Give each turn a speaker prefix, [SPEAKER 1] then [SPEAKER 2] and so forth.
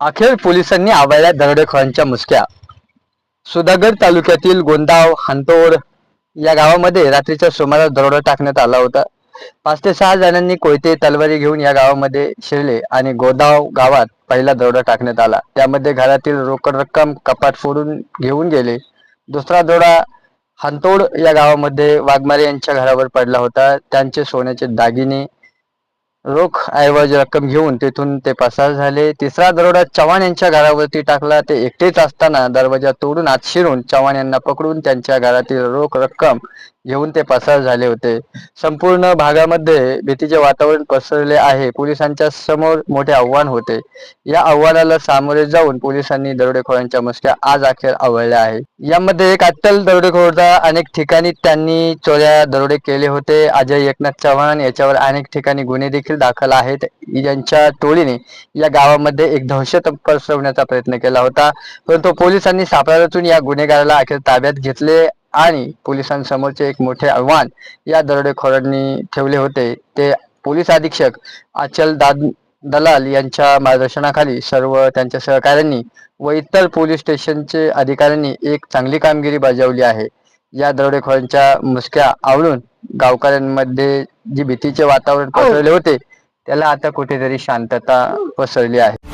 [SPEAKER 1] अखेर पोलिसांनी आवळल्या दरोडेखोरांच्या मुसक्या. सुधागड तालुक्यातील गोंदाव हांतोड या गावामध्ये रात्रीच्या सुमारास दरोडा टाकण्यात आला होता. पाच ते सहा जणांनी कोयते तलवारी घेऊन या गावामध्ये शिरले आणि गोदाव गावात पहिला दरोडा टाकण्यात आला. त्यामध्ये घरातील रोकड रक्कम कपाट फोडून घेऊन गेले. दुसरा दरोडा हांतोड या गावामध्ये वाघमारे यांच्या घरावर पडला होता. त्यांचे सोन्याचे दागिने रोख ऐवज रक्कम घेऊन तेथून ते पसार झाले. तिसरा दरोडा चव्हाण यांच्या घरावरती टाकला. ते एकटेच असताना दरवाजा तोडून आत शिरून चव्हाण यांना पकडून त्यांच्या घरातील रोख रक्कम घेऊन ते पसार झाले होते. संपूर्ण भागामध्ये भीतीचे वातावरण पसरले आहे. पोलिसांच्या समोर मोठे आव्हान होते. या आव्हानाला सामोरे जाऊन पोलिसांनी दरोडेखोरांच्या मुसक्या आज अखेर आवळल्या आहे यामध्ये एक अट्टल दरोडेखोरचा अनेक ठिकाणी त्यांनी चोऱ्या दरोडे केले होते. अजय एकनाथ चव्हाण याच्यावर अनेक ठिकाणी गुन्हे देखील दाखल आहेत. यांच्या टोळीने या गावामध्ये एक दहशत पसरवण्याचा प्रयत्न केला होता. परंतु पोलिसांनी सापळा रचून या गुन्हेगाराला अखेर ताब्यात घेतले आणि पोलिसांसमोरचे एक मोठे आव्हान या दरोडेखोरांनी ठेवले होते. ते पोलीस अधीक्षक अचल दाद दलाल यांच्या मार्गदर्शनाखाली सर्व त्यांच्या सहकाऱ्यांनी व इतर पोलीस स्टेशनचे अधिकाऱ्यांनी एक चांगली कामगिरी बजावली आहे. या दरोडेखोरांच्या मुसक्या आवळून गावकऱ्यांमध्ये जी भीतीचे वातावरण पसरले होते त्याला आता कुठेतरी शांतता पसरली आहे.